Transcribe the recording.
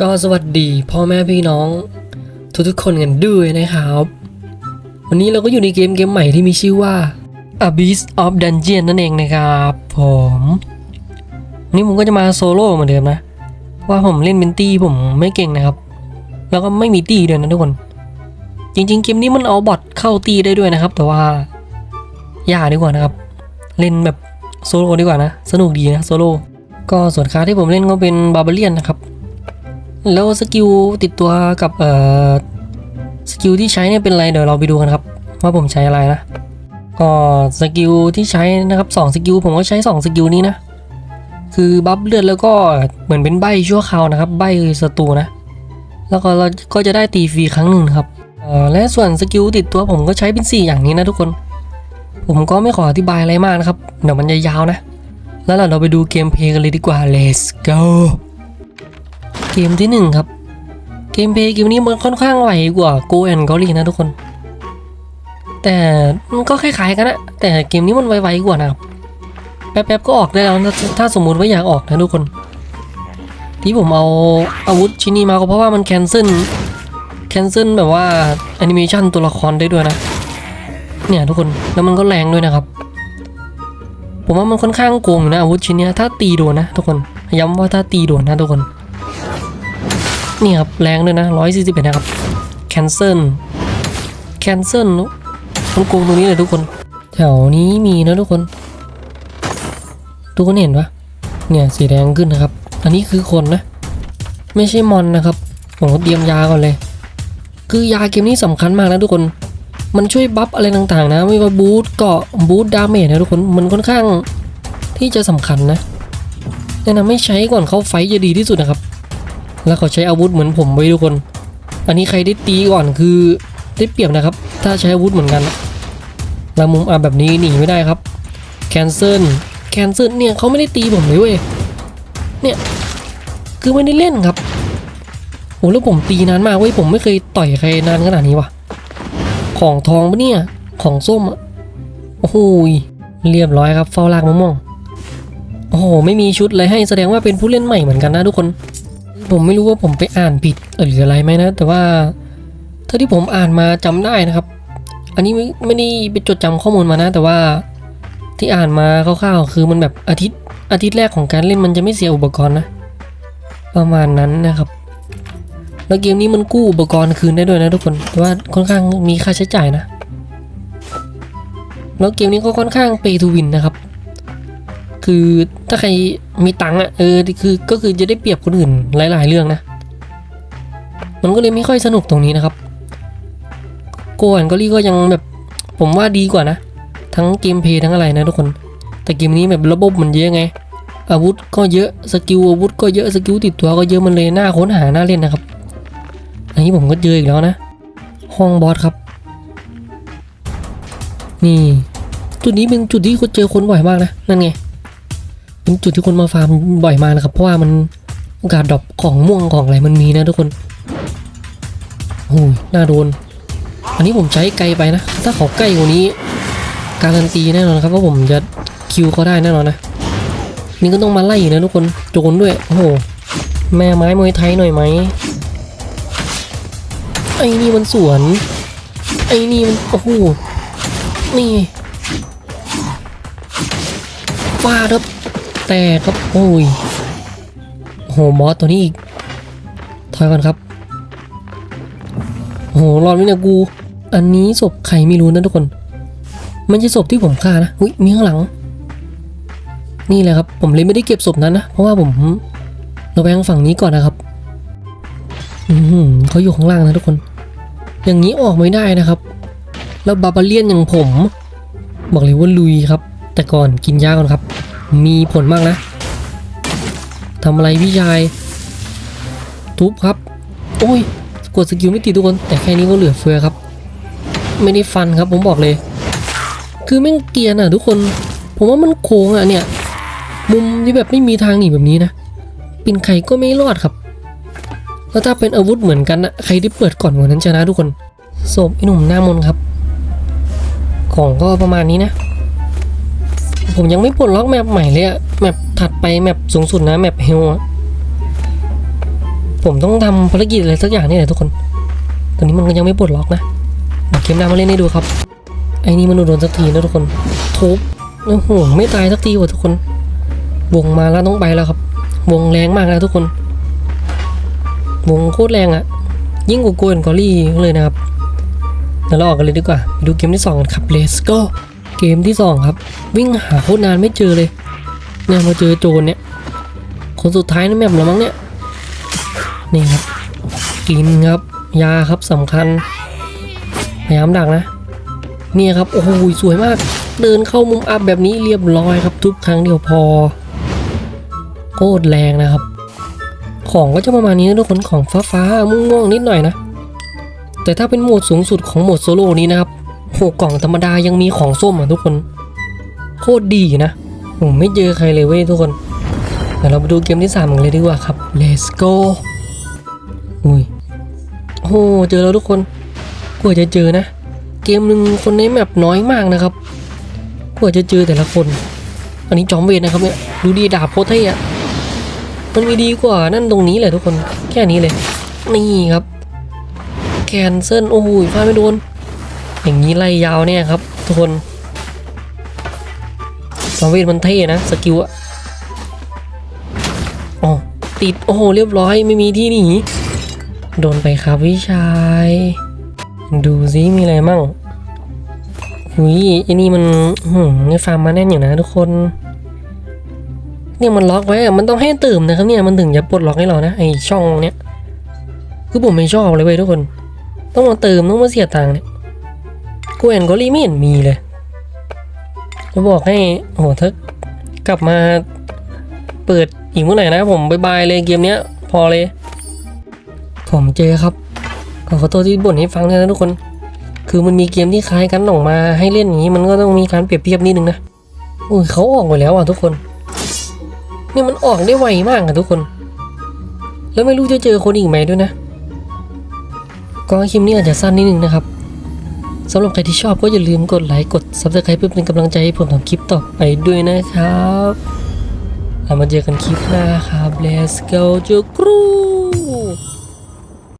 ก็สวัสดีพ่อแม่พี่น้อง ทุกๆคนกันด้วยนะครับ วันนี้เราก็อยู่ในเกมเกมใหม่ที่มีชื่อว่า Abyss of Dungeon นั่นเองนะครับผม นี่ผมก็จะมาโซโล่เหมือนเดิมนะ ว่าผมเล่นเป็นตี้ผมไม่เก่งนะครับ แล้วก็ไม่มีตี้ด้วยนะทุกคน จริง ๆ เกมนี้มันเอาบอทเข้าตีได้ด้วยนะครับ แต่ว่าอย่าดีกว่านะครับ เล่นแบบโซโล่ดีกว่านะ สนุกดีนะโซโล่ก็ส่วนคาที่ผมเล่นก็เป็นบาร์เบเลียนนะครับ แล้วสกิลติดตัวกับเอ่อสกิลที่ใช้เนี่ยเป็นอะไรเดี๋ยวเราไปดูกันครับ ว่าผมใช้อะไรนะก็สกิลที่ใช้นะครับสองสกิลผมก็ใช้สองสกิลนี้นะคือบัฟเลือดแล้วก็เหมือนเป็นใบชั่วคราวนะครับ ใบศัตรูนะ แล้วก็เราก็จะได้ตีฟรีครั้งหนึ่งครับเอ่อและส่วนสกิลติดตัวผมก็ใช้เป็น 4 อย่างนี้นะทุกคน ผมก็ไม่ขออธิบายอะไรมากนะครับ เดี๋ยวมันจะยาวนะ แล้วเราไปดูเกมเพลย์กันเลยดีกว่า let's go เกมที่หนึ่งครับ เกมเพลย์เกมนี้มันค่อนข้างไหวกว่า Go and g o l i นะทุกคน แต่มันก็คล้ายๆกันนะแต่เกมนี้มันไวๆกว่านะครับแป๊บๆก็ออกได้แล้วถ้าถ้าสมมุติว่าอยากออกนะทุกคน ที่ผมเอาอาวุธชิ้นนี้มาก็เพราะว่ามันแคนเซิลแคนเซิลแบบว่าแอนิเมชันตัวละครได้ด้วยนะ เนี่ยทุกคนแล้วมันก็แรงด้วยนะครับ ผมว่ามันค่อนข้างโกงอยู่นะอาวุธชิ้นนี้ถ้าตีโดนนะทุกคนย้ำว่าถ้าตีโดนนะทุกคน นี่ครับ แรงด้วยนะร้อยสี่สิบเอ็ดนะครับ แคนเซิล แคนเซิลมันโกงตรงนี้เลยทุกคน แถวนี้มีนะทุกคน ทุกคนเห็นปะเนี่ยสีแดงขึ้นนะครับ อันนี้คือคนนะ ไม่ใช่มอนนะครับ ผมก็เตรียมยาก่อนเลย คือยาเกมนี้สำคัญมากนะทุกคน มันช่วยบัฟอะไรต่างๆนะ ไม่ว่าบูทเกาะบูทดาเมจนะทุกคน มันค่อนข้างที่จะสำคัญนะแนะนำไม่ใช้ก่อนเข้าไฟจะดีที่สุดนะครับ แล้วเขาใช้อาวุธเหมือนผมไว้ทุกคน อันนี้ใครได้ตีก่อนคือได้เปรียบนะครับ ถ้าใช้อาวุธเหมือนกันแล้วมุมอับแบบนี้หนีไม่ได้ครับ แคนเซิล แคนเซิลเนี่ยเขาไม่ได้ตีผมเลยเว้ย เนี่ย คือไม่ได้เล่นครับ โอ้แล้วผมตีนานมากเว้ย ผมไม่เคยต่อยใครนานขนาดนี้วะของทองปะเนี่ย ของส้มอะโอ้โหยเรียบร้อยครับ เฝ้าลากมะม่วง โอ้โห ไม่มีชุดเลยให้แสดงว่าเป็นผู้เล่นใหม่เหมือนกันนะทุกคน ผมไม่รู้ว่าผมไปอ่านผิดหรืออะไรไหมนะ แต่ว่าเท่าที่ผมอ่านมาจำได้นะครับ อันนี้ไม่ไม่ได้ไปจดจำข้อมูลมานะ แต่ว่าที่อ่านมาคร่าวๆคือมันแบบอาทิตย์อาทิตย์แรกของการเล่นมันจะไม่เสียอุปกรณ์นะ ประมาณนั้นนะครับ แล้วเกมนี้มันกู้อุปกรณ์คืนได้ด้วยนะทุกคนแต่ว่าค่อนข้างมีค่าใช้จ่ายนะ แล้วเกมนี้ก็ค่อนข้าง pay to win นะครับ คือถ้าใครมีตังค์อะเออคือก็คือจะได้เปรียบคนอื่นหลาย ๆ เรื่องนะ มันก็เลยไม่ค่อยสนุกตรงนี้นะครับโกอันก็รีก็ยังแบบผมว่าดีกว่านะ ทั้งเกมเพย์ทั้งอะไรนะทุกคน แต่เกมนี้แบบระบบมันเยอะไง อาวุธก็เยอะสกิลอาวุธก็เยอะสกิลติดตัวก็เยอะมันเลยน่าค้นหาน่าเล่นนะครับ อันนี้ผมก็เจออีกแล้วนะ ห้องบอสครับ นี่จุดนี้เป็นจุดที่คุณเจอคนบ่อยมากนะ นั่นไง เป็นจุดที่คนมาฟาร์มบ่อยมากนะครับ เพราะว่ามันโอกาสดรอปของม่วงของอะไรมันมีนะทุกคนโอ้ยน่าโดน อันนี้ผมใช้ไกลไปนะ ถ้าเขาใกล้กว่านี้ การันตีแน่นอนครับว่าผมจะคิวเขาได้แน่นอนนะ นี่ก็ต้องมาไล่นะทุกคนโจนด้วย โอ้โห แม่ไม้มวยไทยหน่อยไหมไอ้นี่มันสวน ไอ้นี่มันโอ้โหนี่ฟาดครับ แต่ครับโอ้ยโหมอสตัวนี้อีกถอยก่อนครับโหรอดไหมเนี่ยกู อันนี้ศพใครไม่รู้นะทุกคนม่ใช่ศพที่ผมฆ่านะอุ้ยมีข้างหลัง นี่แหละครับ ผมเลยไม่ได้เก็บศพนั้นนะเพราะว่าผมเราแวงฝั่งนี้ก่อนนะครับ อืมเขาอยู่ข้างล่างนะทุกคน อย่างนี้ออกไม่ได้นะครับ แล้วบาบาเลียนอย่างผม บอกเลยว่าลุยครับ แต่ก่อนกินยาก่อนครับ มีผลมากนะทำอะไรพี่ชายทุบครับ โอ้ย กดสกิลไม่ติดทุกคน แต่แค่นี้ก็เหลือเฟือครับ ไม่ได้ฟันครับผมบอกเลย คือแม่งเกรียนอะทุกคน ผมว่ามันโค้งอะเนี่ย มุมที่แบบไม่มีทางหนีแบบนี้นะเป็นใครก็ไม่รอดครับ แล้วถ้าเป็นอาวุธเหมือนกันนะใครที่เปิดก่อนคนนั้นชนะทุกคนศพไอหนุ่มหน้ามนครับ ของก็ประมาณนี้นะ ผมยังไม่ปลดล็อกแมปใหม่เลยอะแมปถัดไปแมปสูงสุดนะแมปเฮลอะผมต้องทำภารกิจอะไรสักอย่างนี่แหละทุกคน ตอนนี้มันก็ยังไม่ปลดล็อกนะเดี๋ยวเกมหน้ามาเล่นให้ดูครับ ไอ้นี่มันโดนสักทีนะทุกคนทุบโอ้โหไม่ตายสักทีว่ะทุกคน วงมาแล้วต้องไปแล้วครับ วงแรงมากนะทุกคน วงโคตรแรงอะยิ่งกว่าโกนกอรี่เลยนะครับเดี๋ยวเราออกกันเลยดีกว่า ดูเกมที่สองกันครับ let's go เกมที่สองครับ วิ่งหาโคตรนานไม่เจอเลย เนี่ยมาเจอโจรเนี่ย คนสุดท้ายในแมปแล้วมั้งเนี่ย นี่ครับ กินครับ ยาครับสำคัญ พยายามดักนะ เนี่ยครับ โอ้โหสวยมาก เดินเข้ามุมอับแบบนี้เรียบร้อยครับทุบครั้งเดียวพอโคตรแรงนะครับ ของก็จะประมาณนี้นะทุกคนของฟ้าฟ้าม่วงๆนิดหน่อยนะ แต่ถ้าเป็นโหมดสูงสุดของโหมดโซโล่นี้นะครับ หกล่องธรรมดายังมีของส้มอะทุกคน โคตรดีนะ ผมไม่เจอใครเลยเว้ยทุกคนเดี๋ยวเราไปดูเกมที่3กันเลยดีกว่าครับ let's go อุ้ยโอ้เจอแล้วทุกคนกว่าจะเจอนะ เกมหนึ่งคนในแมปน้อยมากนะครับกว่าจะเจอแต่ละคน อันนี้จอมเวทนะครับเนี่ยดูดีดาบโคตรเท่อะมันมีดีกว่านั่นตรงนี้แหละทุกคน แค่นี้เลย นี่ครับ แคนเซิลโอ้โหฟาดไม่โดน อย่างนี้ไล่ยาวเนี่ยครับ ทุกคนจอมเวทมันเท่นะสกิลอะอ๋อติด โอ้โห เรียบร้อยไม่มีที่หนีโดนไปครับพี่ชาย ดูซิมีอะไรมั่งหุยไอ้นี่มันหืมนี่ฟาร์มมาแน่นอยู่นะทุกคน เนี่ยมันล็อกไว้อะมันต้องให้เติมนะครับเนี่ยมันถึงจะปลดล็อกให้เรานะไอช่องเนี้ยคือผมไม่ชอบเลยเว้ยทุกคน ต้องมาเติมต้องมาเสียตังค์เนี่ย กูเห็นก็รีไม่เห็นมีเลยจะบอกให้โอ้โหถ้ากลับมาเปิดอีกเมื่อไหร่นะผมบายบายเลยเกมเนี้ย พอเลย ผมเจอครับ ขอขอโทษที่บ่นให้ฟังด้วยนะทุกคน คือมันมีเกมที่คล้ายกันออกมาให้เล่นอย่างนี้มันก็ต้องมีการเปรียบเทียบนิดนึงนะอุ้ยเขาออกไปแล้วอะทุกคนเนี่ยมันออกได้ไวมากอะทุกคน แล้วไม่รู้จะเจอคนอีกไหมด้วยนะก็คลิปนี้อาจจะสั้นนิดนึงนะครับ สำหรับใครที่ชอบก็อย่าลืมกดไลค์กด subscribe เพื่อเป็นกำลังใจให้ผมทำคลิปต่อไปด้วยนะครับเรามาเจอกันคลิปหน้าครับ let's go จุกรู